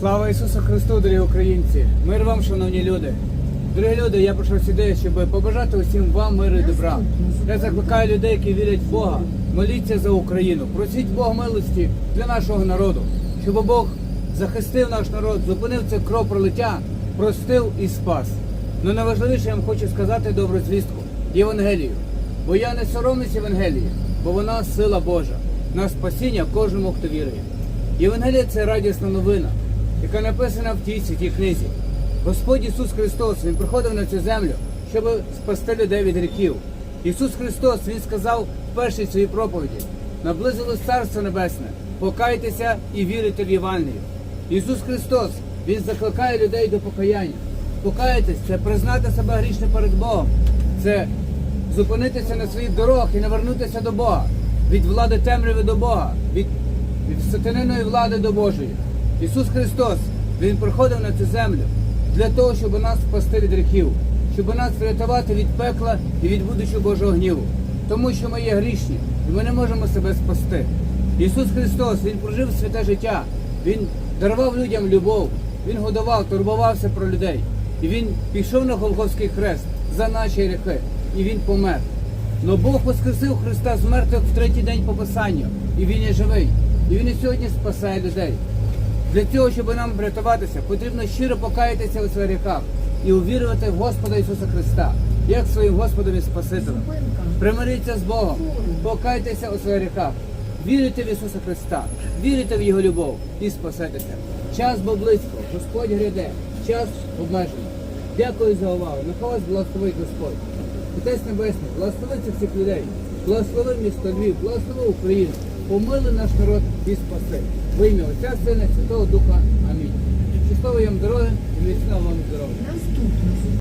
Слава Ісусу Христу, дорогі українці! Мир вам, шановні люди! Дорогі люди, я прийшов сюди, щоб побажати усім вам миру і добра. Я закликаю людей, які вірять в Бога, моліться за Україну. Просіть Бога милості для нашого народу, щоб Бог захистив наш народ, зупинив це кров пролиття, простив і спас. Ну найважливіше я вам хочу сказати добру звістку Євангелію. Бо я не соромлюсь Євангелії, бо вона сила Божа на спасіння кожному, хто вірує. Євангелія це радісна новина, яка написана в тій святій книзі. Господь Ісус Христос Він приходив на цю землю, щоб спасти людей від гріхів. Ісус Христос Він сказав в першій своїй проповіді: наблизилось Царство Небесне, покайтеся і вірите в Євангелію. Ісус Христос Він закликає людей до покаяння. Покаятись це признати себе грішним перед Богом. Це зупинитися на своїх дорогах і навернутися до Бога, від влади темряви до Бога, від, від сатаниної влади до Божої. Ісус Христос, Він приходив на цю землю для того, щоб нас спасти від гріхів, щоб нас врятувати від пекла і від будучого Божого гніву. Тому що ми є грішні, і ми не можемо себе спасти. Ісус Христос, Він прожив святе життя, Він дарував людям любов, Він годував, турбувався про людей. І Він пішов на Голгофський хрест за наші гріхи, і Він помер. Но Бог воскресив Христа з мертвих в третій день по Писанню, і Він є живий. І Він і сьогодні спасає людей. Для цього, щоб нам врятуватися, потрібно щиро покаятися у своїх гріхах і увірувати в Господа Ісуса Христа, як своїм Господом і Спасителем. Примиріться з Богом, покайтеся у своїх гріхах, вірите в Ісуса Христа, вірите в Його любов і спасетеся. Час був близько, Господь гряде, час обмежений. Дякую за увагу. Нехай вас благословить Господь. Отець Небесний, благослови цих всіх людей, благослови місто Львів, благослови Україну, помили наш народ і спаси. ви ім'я Отця, Сина, Святого Духа. Амінь. Щасливої вам дороги і міцного вам здоров'я. Наступне.